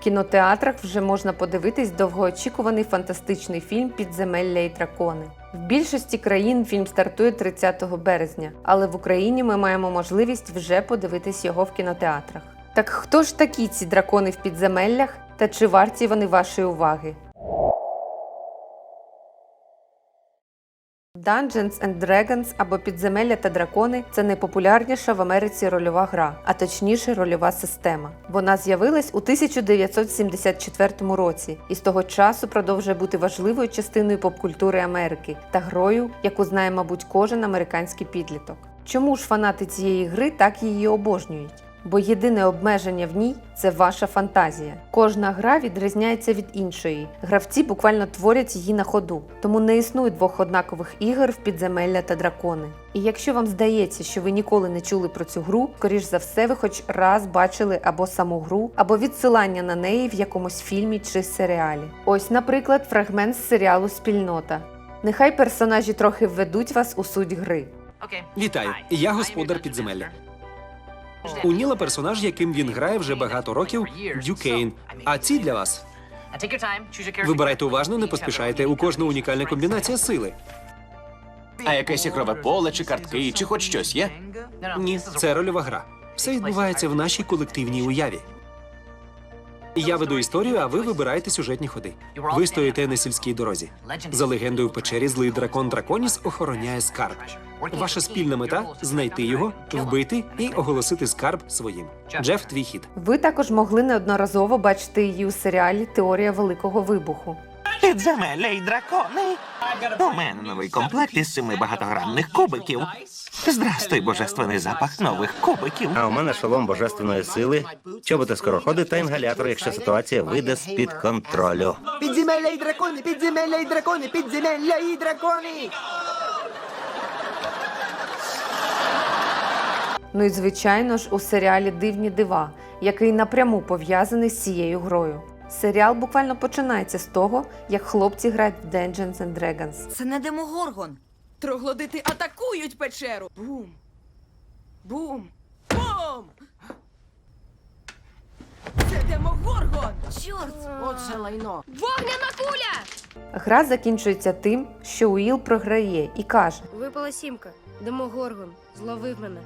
В кінотеатрах вже можна подивитись довгоочікуваний фантастичний фільм Підземелля і дракони. В більшості країн фільм стартує 30 березня, але в Україні ми маємо можливість вже подивитись його в кінотеатрах. Так хто ж такі ці дракони в підземеллях та чи варті вони вашої уваги? Dungeons and Dragons або Підземелля та дракони це найпопулярніша в Америці рольова гра, а точніше рольова система. Вона з'явилась у 1974 році і з того часу продовжує бути важливою частиною попкультури Америки та грою, яку знає, мабуть, кожен американський підліток. Чому ж фанати цієї гри так її обожнюють? Бо єдине обмеження в ній це ваша фантазія. Кожна гра відрізняється від іншої. Гравці буквально творять її на ходу, тому не існує двох однакових ігор в підземелля та дракони. І якщо вам здається, що ви ніколи не чули про цю гру, скоріш за все, ви хоч раз бачили або саму гру, або відсилання на неї в якомусь фільмі чи серіалі. Ось, наприклад, фрагмент з серіалу Спільнота. Нехай персонажі трохи введуть вас у суть гри. Вітаю, я господар підземелля. У Ніла персонаж, яким він грає вже багато років, Дюкейн. А ці для вас. Вибирайте уважно, не поспішайте. У кожного унікальна комбінація сили. А якесь ігрове поле чи картки, чи хоч щось є? Ні, це рольова гра. Все відбувається в нашій колективній уяві. Я веду історію, а ви вибираєте сюжетні ходи. Ви стоїте на сільській дорозі. За легендою в печері злий дракон Драконіс охороняє скарб. Ваша спільна мета знайти його, вбити і оголосити скарб своїм. Джеф, твій хід. Ви також могли неодноразово бачити її у серіалі Теорія Великого Вибуху. Підземелля й дракони. У мене новий комплект із семи багатогранних кубиків. Здрастуй, божественний запах нових кубиків. А у мене шолом божественної сили, чоботи скороходи та інгалятор, якщо ситуація вийде з-під контролю. Підземелля і дракони, підземелля і дракони, підземелля і дракони. Ну і звичайно ж у серіалі Дивні дива, який напряму пов'язаний з цією грою. Серіал буквально починається з того, як хлопці грають в Dungeons and Dragons. Це не Демогоргон. Троглодити атакують печеру. Бум. Бум. Бум. Це Демогоргон. Чорт! Отже лайно. Вогняна куля! Гра закінчується тим, що Уіл програє і каже: Випала сімка. Демогоргон. Зловив мене.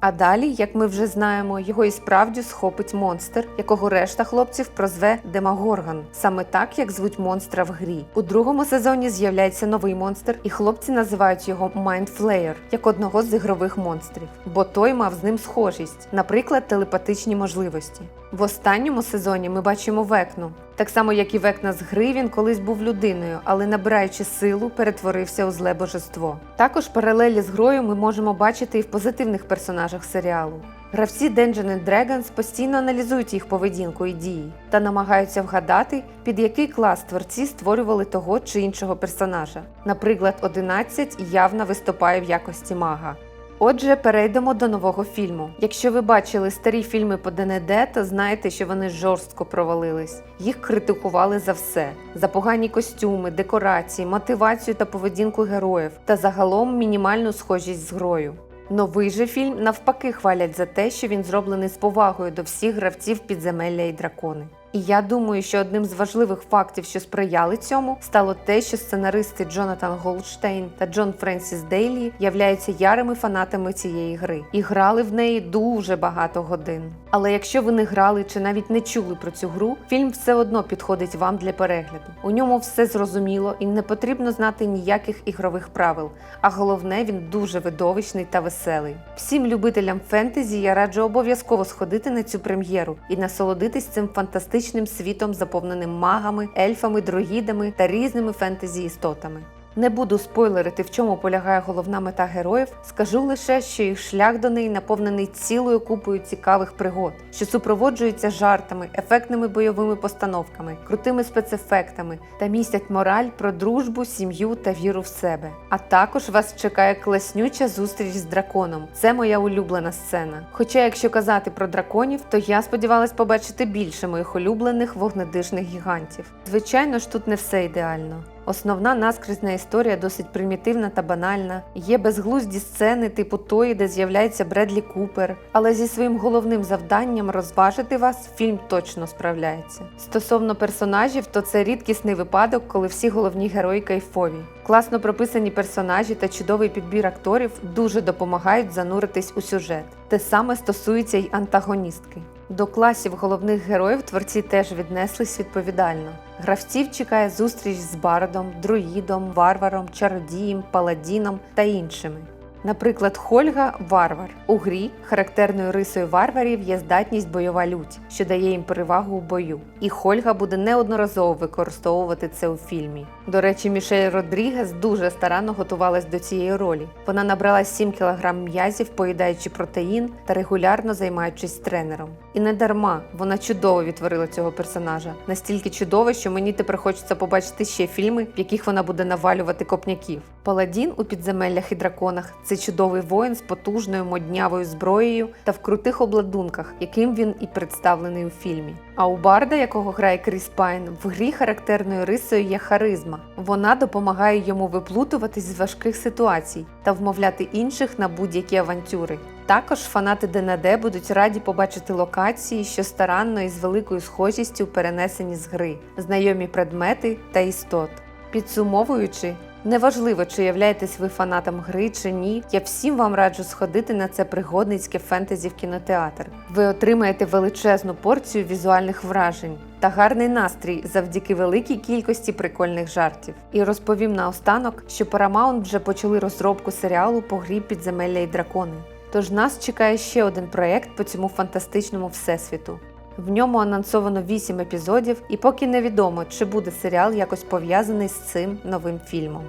А далі, як ми вже знаємо, його і справді схопить монстр, якого решта хлопців прозве Демагорган, саме так, як звуть монстра в грі. У другому сезоні з'являється новий монстр, і хлопці називають його Майндфлеєр, як одного з ігрових монстрів, бо той мав з ним схожість, наприклад, телепатичні можливості. В останньому сезоні ми бачимо векну. Так само, як і векна з гри, він колись був людиною, але набираючи силу, перетворився у зле божество. Також паралелі з грою ми можемо бачити і в позитивних персонажах серіалу. Гравці Dungeons and Dragons постійно аналізують їх поведінку і дії та намагаються вгадати, під який клас творці створювали того чи іншого персонажа. Наприклад, 11 явно виступає в якості мага. Отже, перейдемо до нового фільму. Якщо ви бачили старі фільми по ДНД, то знаєте, що вони жорстко провалились. Їх критикували за все: за погані костюми, декорації, мотивацію та поведінку героїв, та загалом мінімальну схожість з грою. Новий же фільм навпаки хвалять за те, що він зроблений з повагою до всіх гравців підземелля і дракони. І я думаю, що одним з важливих фактів, що сприяли цьому, стало те, що сценаристи Джонатан Голдштейн та Джон Френсіс Дейлі являються ярими фанатами цієї гри і грали в неї дуже багато годин. Але якщо ви не грали чи навіть не чули про цю гру, фільм все одно підходить вам для перегляду. У ньому все зрозуміло і не потрібно знати ніяких ігрових правил. А головне, він дуже видовищний та веселий. Всім любителям фентезі я раджу обов'язково сходити на цю прем'єру і насолодитись цим фантастичним світом, заповненим магами, ельфами, друїдами та різними фентезі істотами. Не буду спойлерити, в чому полягає головна мета героїв. Скажу лише, що їх шлях до неї наповнений цілою купою цікавих пригод, що супроводжуються жартами, ефектними бойовими постановками, крутими спецефектами та містять мораль про дружбу, сім'ю та віру в себе. А також вас чекає класнюча зустріч з драконом. Це моя улюблена сцена. Хоча, якщо казати про драконів, то я сподівалась побачити більше моїх улюблених вогнедишних гігантів. Звичайно ж, тут не все ідеально. Основна наскрізна історія досить примітивна та банальна. Є безглузді сцени, типу тої, де з'являється Бредлі Купер, але зі своїм головним завданням розважити вас фільм точно справляється. Стосовно персонажів, то це рідкісний випадок, коли всі головні герої кайфові. Класно прописані персонажі та чудовий підбір акторів дуже допомагають зануритись у сюжет. Те саме стосується й антагоністки. До класів головних героїв творці теж віднеслись відповідально. Гравців чекає зустріч з бардом, друїдом, варваром, чародієм, паладіном та іншими. Наприклад, Хольга варвар. У грі характерною рисою варварів є здатність бойова лють, що дає їм перевагу у бою. І Хольга буде неодноразово використовувати це у фільмі. До речі, Мішель Родрігес дуже старанно готувалась до цієї ролі. Вона набрала 7 кг м'язів, поїдаючи протеїн та регулярно займаючись тренером. І не дарма вона чудово відтворила цього персонажа. Настільки чудово, що мені тепер хочеться побачити ще фільми, в яких вона буде навалювати копняків. Паладін у підземеллях і драконах це чудовий воїн з потужною моднявою зброєю та в крутих обладунках, яким він і представлений у фільмі. А у Барда, якого грає Кріс Пайн, в грі характерною рисою є харизма. Вона допомагає йому виплутуватись з важких ситуацій та вмовляти інших на будь-які авантюри. Також фанати ДНД будуть раді побачити локації, що старанно і з великою схожістю перенесені з гри, знайомі предмети та істот. Підсумовуючи, неважливо, чи являєтесь ви фанатом гри чи ні, я всім вам раджу сходити на це пригодницьке фентезі в кінотеатр. Ви отримаєте величезну порцію візуальних вражень та гарний настрій завдяки великій кількості прикольних жартів. І розповім наостанок, що Paramount вже почали розробку серіалу по грі Підземелля і дракони. Тож нас чекає ще один проєкт по цьому фантастичному всесвіту. В ньому анонсовано 8 епізодів, і поки невідомо, чи буде серіал якось пов'язаний з цим новим фільмом.